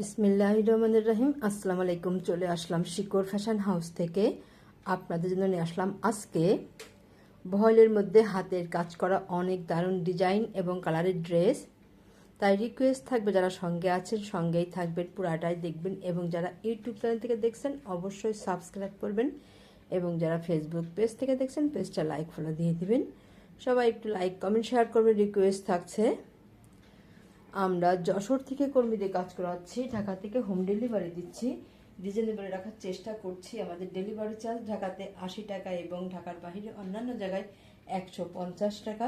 বিসমিল্লাহ রহমানুর রহিম। আসসালামু আলাইকুম চলে আসলাম শিকোর ফ্যাশন হাউস থেকে। আপনাদের জন্য নিয়ে আসলাম আজকে ভয়েলের মধ্যে হাতের কাজ করা অনেক দারুণ ডিজাইন এবং কালারের ড্রেস। তাই রিকোয়েস্ট থাকবে যারা সঙ্গে আছেন, সঙ্গেই থাকবেন, পুরাটাই দেখবেন এবং যারা ইউটিউব চ্যানেল থেকে দেখছেন, অবশ্যই সাবস্ক্রাইব করবেন এবং যারা ফেসবুক পেজ থেকে দেখছেন পেজটা লাইক ফলো দিয়ে দিবেন। সবাই একটু লাইক কমেন্ট শেয়ার করবেন রিকোয়েস্ট থাকছে। আমরা যশোর থেকে কর্মীদের কাজ করাচ্ছি, ঢাকা থেকে হোম ডেলিভারি দিচ্ছি। রিজনেবল রাখার চেষ্টা করছি। আমাদের ডেলিভারি চার্জ ঢাকাতে আশি টাকা এবং ঢাকার বাইরে অন্যান্য জায়গায় একশো পঞ্চাশ টাকা।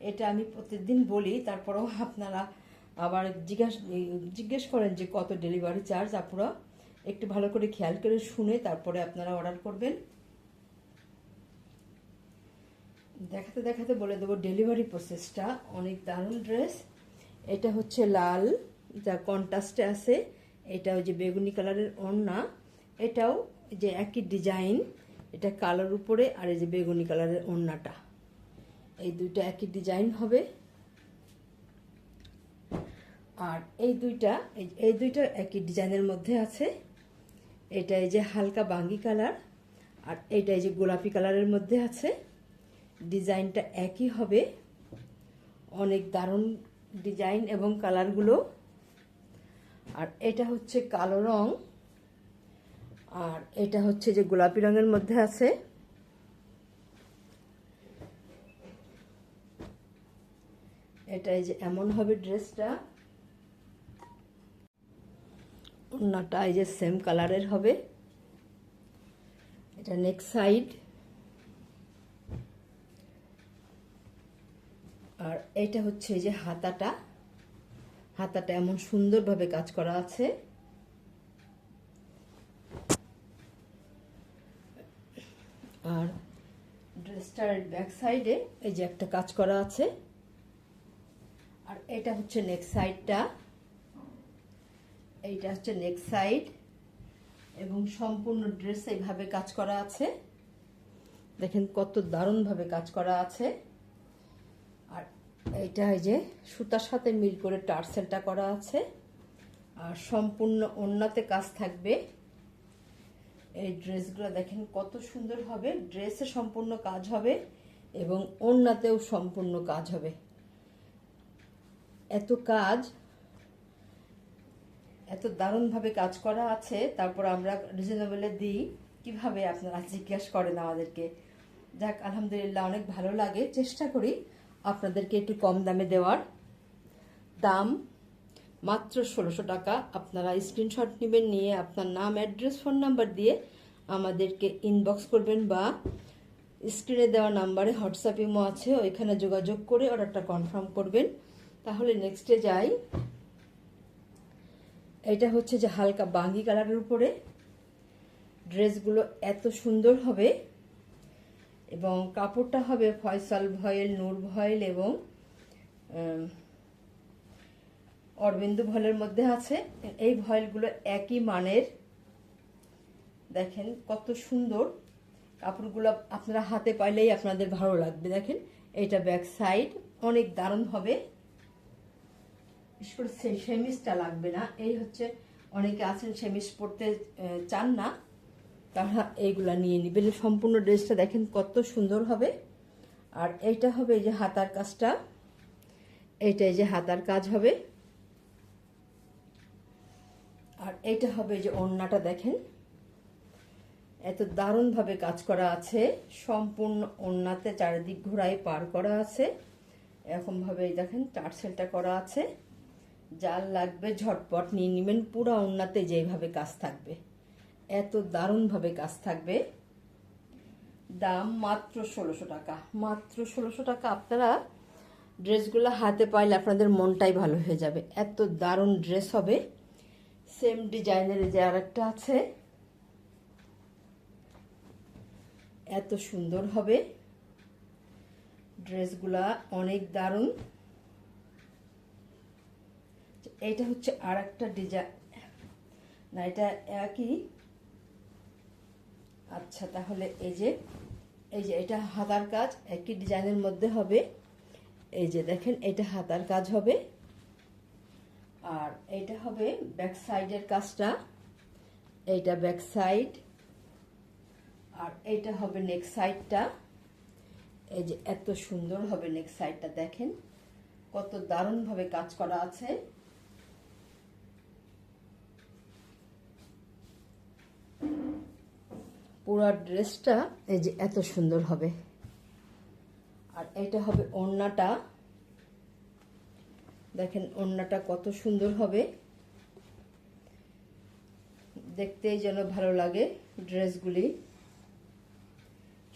এটা আমি প্রতিদিন বলি, তারপরেও আপনারা আবার জিজ্ঞাস জিজ্ঞেস করেন যে কত ডেলিভারি চার্জ আপনারা একটু ভালো করে খেয়াল করে শুনে তারপরে আপনারা অর্ডার করবেন। দেখাতে দেখাতে বলে দেবো ডেলিভারি প্রসেসটা অনেক দারুণ ড্রেস এটা হচ্ছে লাল, যা কন্ট্রাস্টে আছে। এটা ওই যে বেগুনি কালারের ওড়না। এটাও যে একই ডিজাইন এটা কালোর উপরে আর এই যে বেগুনি কালারের ওড়নাটা। এই দুইটা একই ডিজাইন হবে। আর এই দুইটা এই দুইটা একই ডিজাইনের মধ্যে আছে। এটা এই যে হালকা বাঙ্গি কালার, আর এটা এই যে গোলাপি কালারের মধ্যে আছে। ডিজাইনটা একই হবে। অনেক দারুণ ডিজাইন এবং কালারগুলো। আর এটা হচ্ছে কালো রং। আর এটা হচ্ছে যে গোলাপি রঙের মধ্যে আছে। এটা এই যে এমন হবে ড্রেসটা। ওড়নাটা এই যে সেম কালারের হবে। এটা নেক্সট সাইড। আর এটা হচ্ছে এই যে হাতাটা। হাতাটা এমন সুন্দরভাবে কাজ করা আছে। আর ড্রেসটার ব্যাক সাইডে এই যে একটা কাজ করা আছে। আর এটা হচ্ছে নেক্সট সাইডটা। এইটা হচ্ছে নেক্সট সাইড এবং সম্পূর্ণ ড্রেস এইভাবে কাজ করা আছে। দেখেন কত দারুণভাবে কাজ করা আছে। আর এইটা এই যে সুতার সাথে মিল করে টার্সেলটা করা আছে। আর সম্পূর্ণ ওন্নাতে কাজ থাকবে। এই ড্রেসগুলো দেখেন কত সুন্দর হবে। ড্রেসে সম্পূর্ণ কাজ হবে এবং ওন্নাতেও সম্পূর্ণ কাজ হবে। এত কাজ, এত দারুণভাবে কাজ করা আছে। তারপর আমরা রিজনেবলে দিই। কীভাবে আপনারা জিজ্ঞাসা করেন আমাদেরকে? যাক, আলহামদুলিল্লাহ, অনেক ভালো লাগে। চেষ্টা করি। আপনাদেরকে একটু কম দামে দেওয়ার দাম মাত্র ষোলোশো টাকা। আপনারা স্ক্রিনশট নেবেন, নিয়ে আপনার নাম অ্যাড্রেস ফোন নাম্বার দিয়ে আমাদেরকে ইনবক্স করবেন বা স্ক্রিনে দেওয়া নাম্বারে হোয়াটসঅ্যাপ ইমো আছে, ওইখানে যোগাযোগ করে অর্ডারটা কনফার্ম করবেন। তাহলে নেক্সটে যাই। এটা হচ্ছে যে হালকা বাঙ্গি কালারের উপরে। ড্রেসগুলো এত সুন্দর হবে। এবং কাপড়টা হবে ফয়সাল ভয়েল, নূর ভয়েল এবং অরবিন্দু ভয়েলের মধ্যে আছে। এই ভয়েলগুলো একই মানের। দেখেন কত সুন্দর কাপড়গুলো আপনারা হাতে পাইলেই আপনাদের ভালো লাগবে। দেখেন এটা ব্যাক সাইড অনেক দারুণ হবে। সেমিসটা লাগবে না। এই হচ্ছে অনেকে আছেন সেমিস পরতে চান না। তারা এইগুলা নিয়ে নেবেন। সম্পূর্ণ ড্রেসটা দেখেন কত সুন্দর হবে। আর এইটা হবে এই যে হাতার কাজটা। এইটা এই যে হাতার কাজ হবে। আর এইটা হবে যে ওড়নাটা দেখেন। এত দারুণভাবে কাজ করা আছে। সম্পূর্ণ ওড়নাতে চারিদিক ঘোরায় পার করা আছে। এরকমভাবে দেখেন টার্সেলটা করা আছে। যার লাগবে ঝটপট নিয়ে নেবেন। পুরো ওড়নাতে যেইভাবে কাজ থাকবে। এত দারুণভাবে কাজ থাকবে। দাম মাত্র ষোলোশো টাকা। মাত্র ষোলোশো টাকা আপনারা ড্রেসগুলো হাতে পাইলে আপনাদের মনটাই ভালো হয়ে যাবে। এত দারুণ ড্রেস হবে। সেম ডিজাইনের যে আর একটা আছে। এত সুন্দর হবে। ড্রেসগুলা অনেক দারুণ। এটা হচ্ছে আর একটা ডিজাইন না, এটা একই আচ্ছা তাহলে এই যে এই যে এটা হাতার কাজ, একই ডিজাইনের মধ্যে হবে। এই যে দেখেন, এটা হাতার কাজ হবে। আর এইটা হবে ব্যাক সাইডের কাজটা। এইটা ব্যাক সাইড। আর এইটা হবে নেক সাইডটা। এই যে এত সুন্দর হবে নেক সাইডটা, দেখেন। কত দারুণভাবে কাজ করা আছে। পুরো ড্রেসটা এই যে এত সুন্দর হবে। আর এটা হবে ওড়নাটা। দেখেন ওড়নাটা কত সুন্দর হবে। দেখতেই যেন ভালো লাগে ড্রেসগুলি।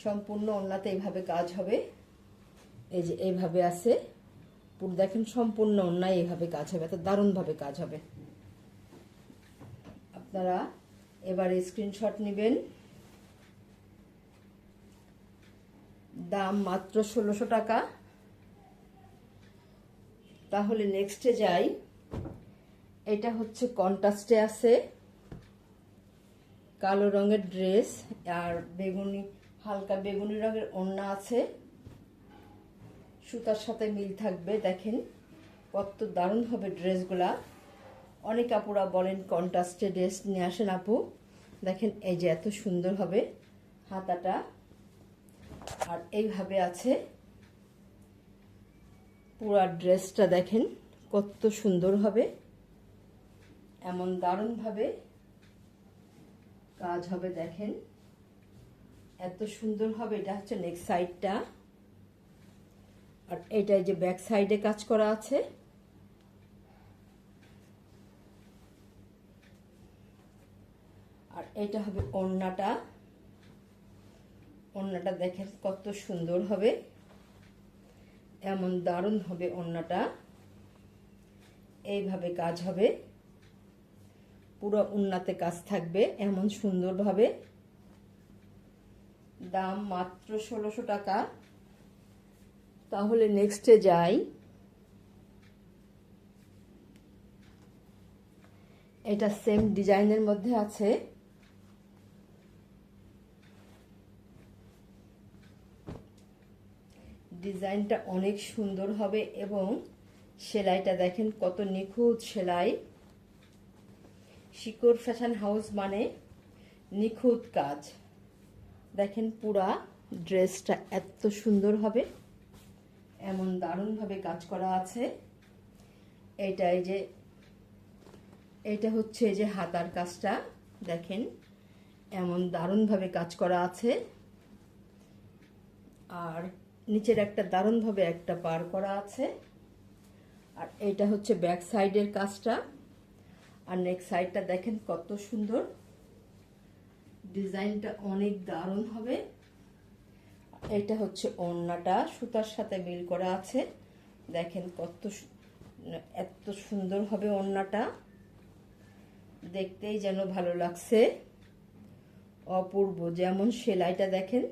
সম্পূর্ণ ওড়নাতে এইভাবে কাজ হবে। এই যে এইভাবে আছে। পুরো দেখেন সম্পূর্ণ ওড়নায় এইভাবে কাজ হবে। এত দারুণভাবে কাজ হবে। আপনারা এবারে স্ক্রিনশট নেবেন। দাম মাত্র ষোলোশো টাকা। তাহলে নেক্সটে যাই। এটা হচ্ছে কন্ট্রাস্টে আছে। কালো রঙের ড্রেস আর বেগুনি, হালকা বেগুনি রঙের ওড়না আছে। সুতার সাথে মিল থাকবে, দেখেন কত দারুণ হবে ড্রেসগুলা অনেক আপুরা বলেন কন্ট্রাস্টে ড্রেস নিয়ে আসেন আপু। দেখেন এই যে এত সুন্দর হবে হাতাটা। আর এইভাবে আছে। পুরা ড্রেসটা দেখেন, কত সুন্দর হবে। এমন দারুণভাবে কাজ হবে দেখেন। এত সুন্দর হবে, এটা হচ্ছে নেক্সট সাইডটা আর এটাই যে ব্যাক সাইডে কাজ করা আছে। আর এটা হবে ওড়নাটা। ওড়নাটা দেখেন কত সুন্দর হবে। এমন দারুণ হবে ওড়নাটা এইভাবে কাজ হবে। পুরো উন্নাতে কাজ থাকবে, এমন সুন্দরভাবে। দাম মাত্র ষোলোশো টাকা। তাহলে নেক্সটে যাই। এটা সেম ডিজাইনের মধ্যে আছে। ডিজাইনটা অনেক সুন্দর হবে এবং সেলাইটা দেখেন কত নিখুঁত সেলাই। শিকড় ফ্যাশন হাউস মানে নিখুঁত কাজ। দেখেন পুরা ড্রেসটা এত সুন্দর হবে, এমন দারুণভাবে কাজ করা আছে। এইটাই যে, এটা হচ্ছে যে হাতার কাজটা, দেখেন এমন দারুণভাবে কাজ করা আছে। আর নিচের একটা দারুণভাবে একটা পার করা আছে। আর এটা হচ্ছে ব্যাক সাইডের কাজটা। আর নেক্সট সাইডটা দেখেন কত সুন্দর। ডিজাইনটা অনেক দারুণ হবে। এটা হচ্ছে ওড়নাটা, সুতার সাথে মিল করা আছে। দেখেন কত এত সুন্দর হবে ওড়নাটা। দেখতেই যেন ভালো লাগছে। অপূর্ব, যেমন সেলাইটা দেখেন।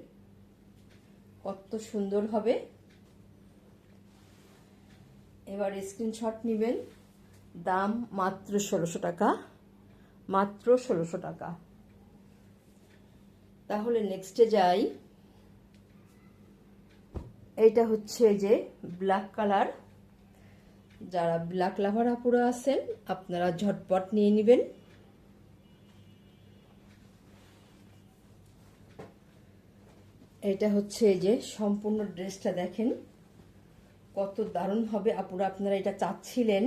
কত সুন্দর হবে। এবার স্ক্রিনশট নেবেন। দাম মাত্র ষোলোশো টাকা। মাত্র ষোলোশো টাকা। তাহলে নেক্সটে যাই। এইটা হচ্ছে যে ব্ল্যাক কালার যারা ব্ল্যাক লাভার আপুরা আছেন, আপনারা ঝটপট নিয়ে নেবেন। এটা হচ্ছে এই যে সম্পূর্ণ ড্রেসটা দেখেন। কত দারুণ হবে। আপুরা, আপনারা এটা চাচ্ছিলেন।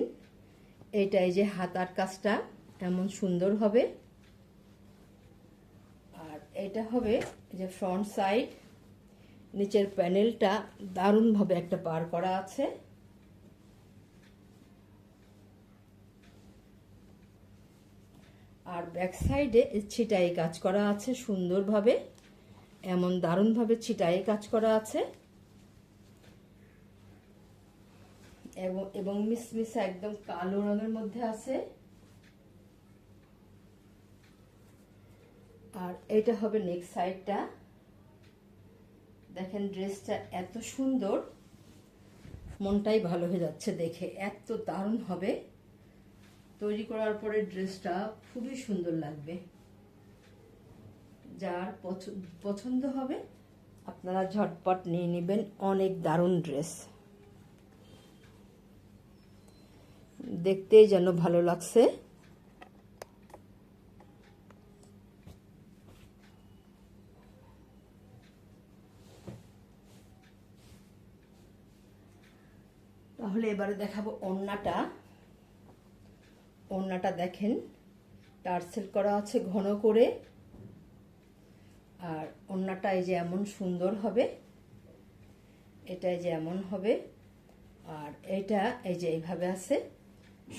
এটা এই যে হাতার কাজটা এমন সুন্দর হবে। আর এটা হবে যে ফ্রন্ট সাইড। নিচের প্যানেলটা দারুণভাবে একটা পার করা আছে। আর ব্যাক সাইডে ছিটাই কাজ করা আছে সুন্দরভাবে। এমন দারুণভাবে ছিটাই কাজ করা আছে। এবং এবং মিসমিসা একদম কালো রঙের মধ্যে আছে। আর এটা হবে নেক্সট সাইডটা দেখেন ড্রেসটা এত সুন্দর। মনটাই ভালো হয়ে যাচ্ছে দেখে। এত দারুণ হবে। তৈরি করার পরে ড্রেসটা খুবই সুন্দর লাগবে। যার পছন্দ হবে, আপনারা ঝটপট নিয়ে নেবেন অনেক দারুণ ড্রেস। দেখতেই যেন ভালো লাগছে। তাহলে এবারে দেখাবো ওড়নাটা। ওড়নাটা দেখেন, টার্সেল করা আছে ঘন করে। আর ওড়নাটা এই যে এমন সুন্দর হবে, এটা যে এমন হবে, আর এটা এই যে এইভাবে আছে,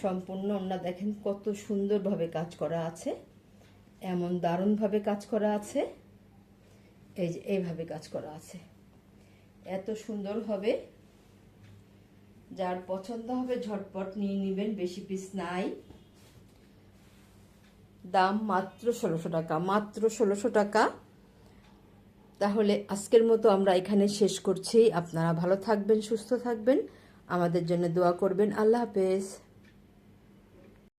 সম্পূর্ণ ওড়না দেখেন কত সুন্দরভাবে কাজ করা আছে, এমন দারুণভাবে কাজ করা আছে, এই যে এইভাবে কাজ করা আছে। এত সুন্দর হবে, যার পছন্দ হবে ঝটপট নিয়ে নেবেন, বেশি পিস নাই। দাম মাত্র ষোলোশো টাকা, মাত্র ষোলোশো টাকা। তাহলে আজকের মতো আমরা এখানে শেষ করছি। আপনারা ভালো থাকবেন, সুস্থ থাকবেন। আমাদের জন্য দোয়া করবেন। আল্লাহ হাফেজ।